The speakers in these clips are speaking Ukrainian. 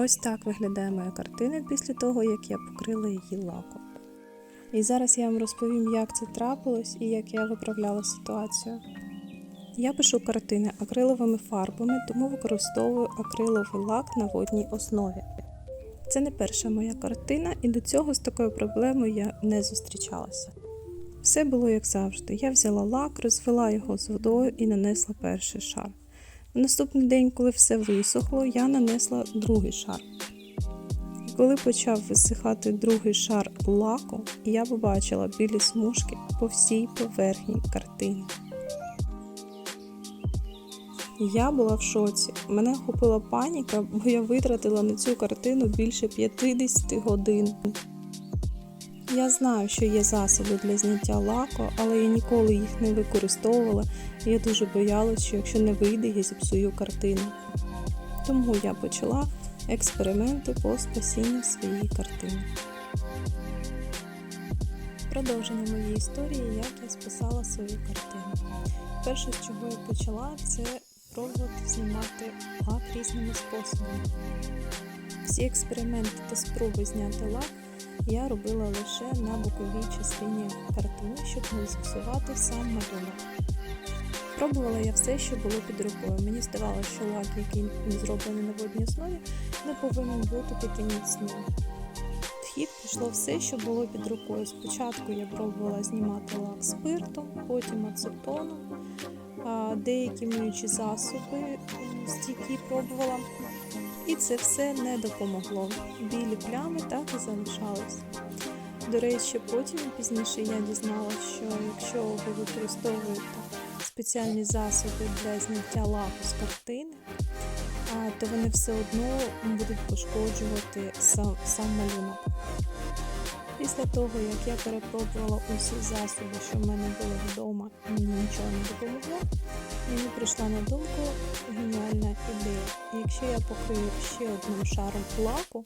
Ось так виглядає моя картина після того, як я покрила її лаком. І зараз я вам розповім, як це трапилось і як я виправляла ситуацію. Я пишу картини акриловими фарбами, тому використовую акриловий лак на водній основі. Це не перша моя картина, і до цього з такою проблемою я не зустрічалася. Все було як завжди. Я взяла лак, розвела його з водою і нанесла перший шар. На наступний день, коли все висохло, я нанесла другий шар. І коли почав висихати другий шар лаку, я побачила білі смужки по всій поверхні картини. Я була в шоці. Мене охопила паніка, бо я витратила на цю картину більше 50 годин. Я знаю, що є засоби для зняття лаку, але я ніколи їх не використовувала, і я дуже боялася, що якщо не вийде, я зіпсую картину. Тому я почала експерименти по спасінню своєї картини. Продовження моєї історії, як я списала свою картину. Перше, з чого я почала, це пробувати знімати лак різними способами. Всі експерименти та спроби зняти лак я робила лише на боковій частині картини, щоб не зіпсувати сам малюнок. Пробувала я все, що було під рукою. Мені здавалося, що лак, який зроблений на водній основі, не повинен бути таким міцним. В хід пішло все, що було під рукою. Спочатку я пробувала знімати лак спиртом, потім ацетоном, деякі миючі засоби стійкі пробувала. І це все не допомогло. Білі плями так і залишались. До речі, потім пізніше я дізналася, що якщо ви використовуєте спеціальні засоби для зняття лаку з картини, то вони все одно будуть пошкоджувати сам, сам малюнок. Після того, як я перепробувала усі засоби, що в мене були вдома, і мені нічого не допомогло, мені прийшла на думку геніальна ідея. Якщо я покрию ще одним шаром лаку,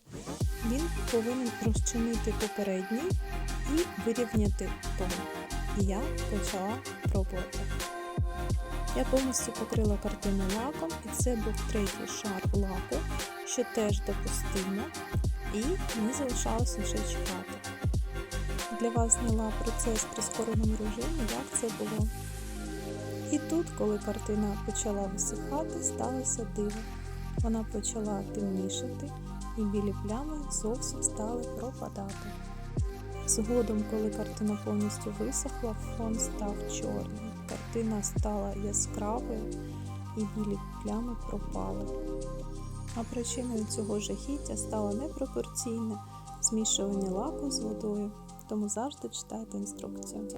він повинен розчинити попередній і вирівняти тон. І я почала пробувати. Я повністю покрила картину лаком, і це був третій шар лаку, що теж допустимо, і мені залишалось лише чекати. Для вас зняла процес в прискореному режимі, як це було. І тут, коли картина почала висихати, сталося диво. Вона почала темнішати, і білі плями зовсім стали пропадати. Згодом, коли картина повністю висохла, фон став чорним. Картина стала яскравою і білі плями пропали. А причиною цього жахіття стало непропорційне змішування лаку з водою, тому завжди читайте інструкцію.